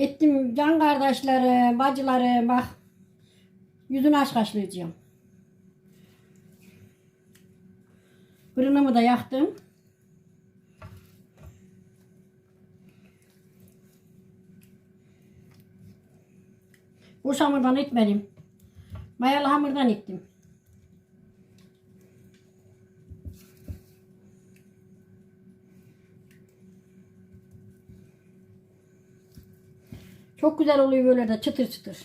Ettim can kardeşlerim, bacılarım bak. Yüzünü aç kaşlayacağım. Fırınımı da yaktım. Boş hamurdan etmedim. Mayalı hamurdan ettim. Çok güzel oluyor böyle de çıtır çıtır.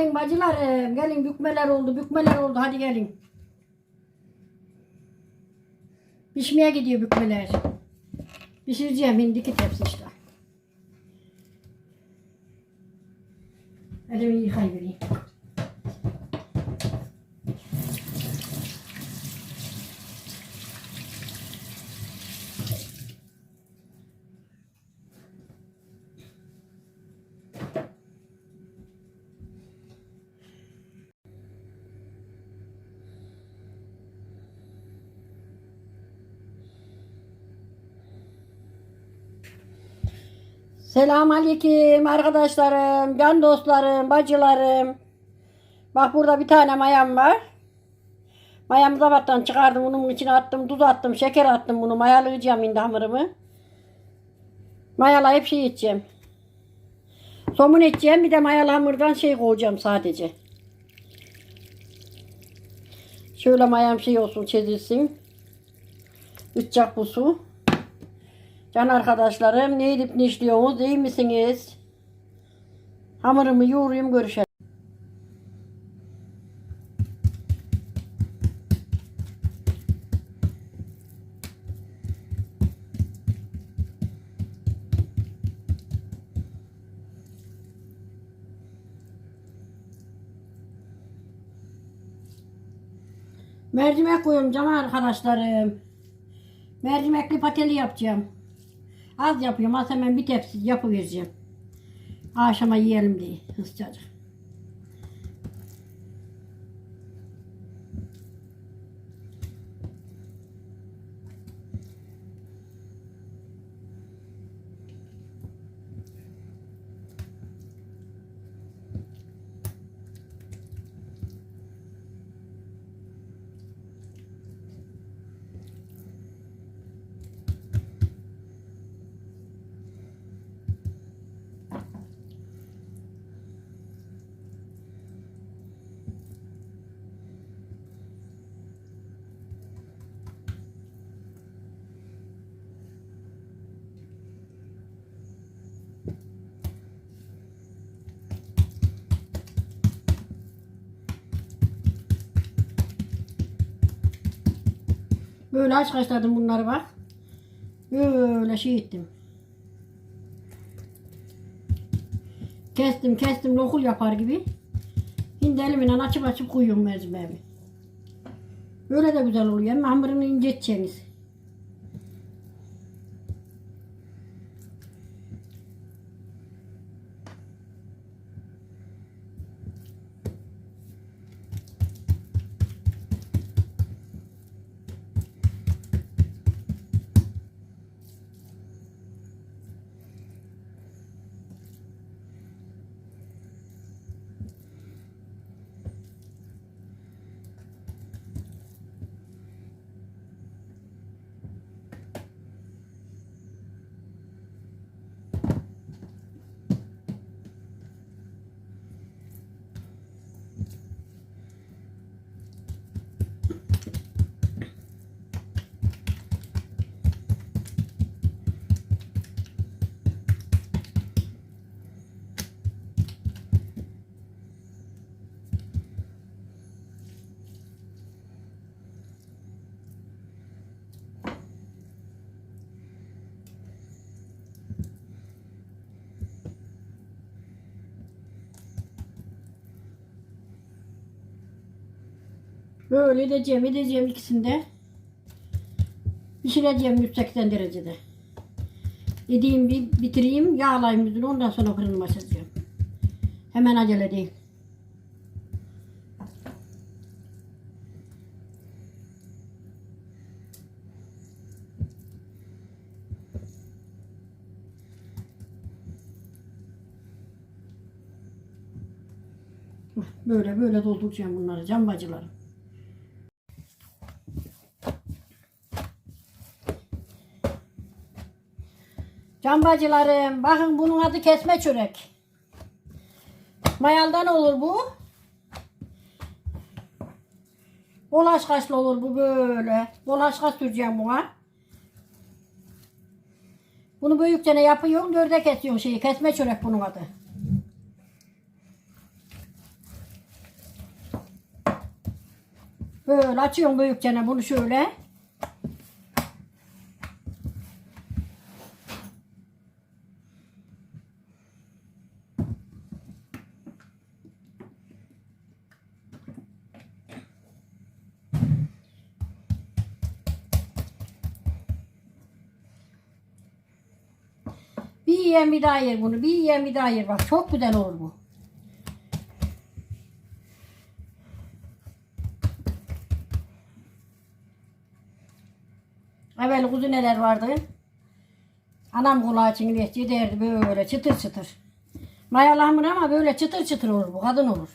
Gelin bacılarım, gelin bükmeler oldu, bükmeler oldu. Hadi gelin. Pişmeye gidiyor bükmeler. Pişireceğim hindi iki tepsi işte. Elimi yıkayıvereyim. Selam aleyküm arkadaşlarım, can dostlarım, bacılarım. Bak burada bir tane mayam var. Mayamı zavattan çıkardım, bunun içine attım, tuz attım, şeker attım bunu. Mayalayacağım şimdi hamurumu. Mayalayıp şey edeceğim. Somun edeceğim, bir de mayalı hamurdan şey koyacağım sadece. Şöyle mayam şey olsun, çizilsin. Çap bu su. Can arkadaşlarım ne edip ne işliyorsunuz? İyi misiniz? Hamurumu yoğurayım görüşelim. Mercimek koyuyorum can arkadaşlarım. Mercimekli pateli yapacağım. Az yapıyorum. Az hemen bir tepsi yapıvereceğim. Akşama yiyelim diye hızlıca. Böyle aç kaçladım bunları bak. Böyle şey ettim. Kestim kestim lokul yapar gibi. Şimdi elimle açıp açıp koyuyorum mercimeğimi. Böyle de güzel oluyor. Hem hamurunu ince Böyle edeceğim edeceğim ikisinde. Pişireceğim 180 derecede. Dediğim bir bitireyim yağlayayım yüzünü ondan sonra fırınıma açacağım. Hemen acele değil. Böyle böyle dolduracağım bunları can bacılarım. Can bacılarım bakın bunun adı kesme çörek. Mayaldan olur bu. Bolaş kaşlı olur bu böyle. Bolaş kaş süreceğim buna. Bunu büyükçe ne yapıyorum? Dörde kesiyorum şeyi. Kesme çörek bunun adı. Böyle açıyorum büyükçe bunu şöyle. Yiyen bir daha yer bunu. Bir yiyen bir daha yer. Bak çok güzel olur bu. Evvel kuzu neler vardı? Anam kulağı çingiliyetçi derdi böyle çıtır çıtır. Mayalanmır ama böyle çıtır çıtır olur bu kadın olur.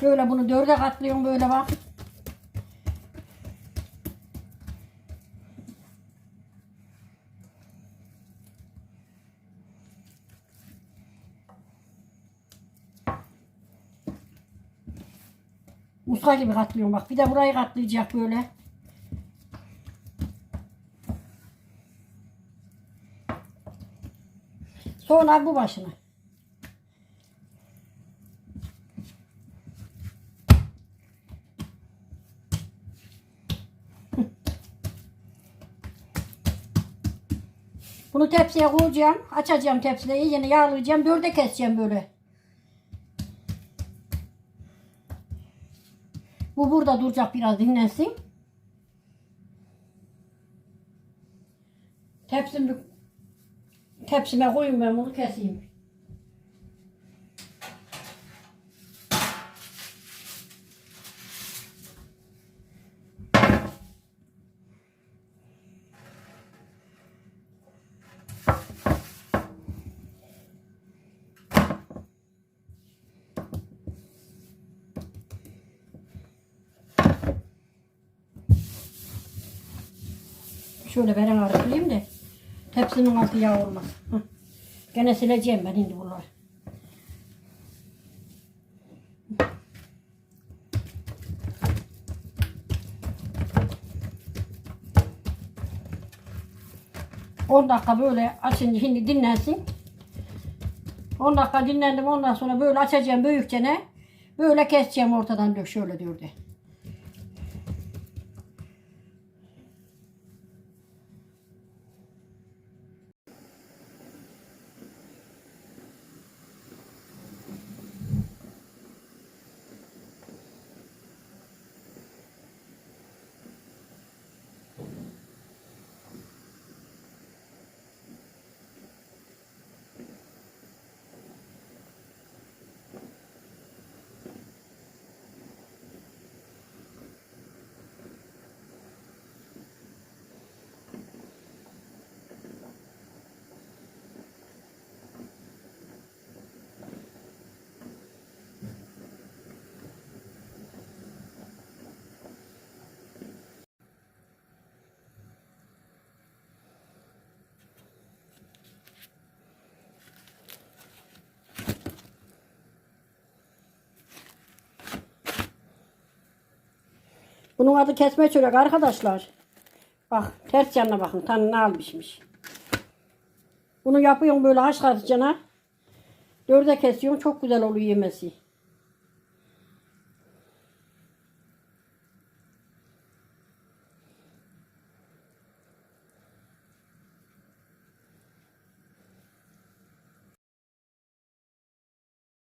Şöyle bunu dörde katlıyorum böyle bak. Muska gibi katlıyorum bak. Bir de burayı katlayacak böyle. Sonra bu başına. Bunu tepsiye koyacağım. Açacağım tepside. İyice yağlayacağım. Dörde keseceğim böyle. Burada duracak biraz dinlensin. Tepsimi tepsime koyayım ben bunu keseyim. Şöyle veren arıtayım da tepsinin altı yağ olmaz. Hah. Gene sileceğim ben şimdi bunları. On dakika böyle açınca şimdi dinlensin. 10 dakika dinlendim ondan sonra böyle açacağım büyükçe ne? Böyle keseceğim ortadan şöyle diyor Bunun adı kesme çörek arkadaşlar. Bak ters yanına bakın. Tam ne almışmış. Bunu yapıyorum böyle haşlatıcına. Dörde kesiyorum. Çok güzel oluyor yemesi.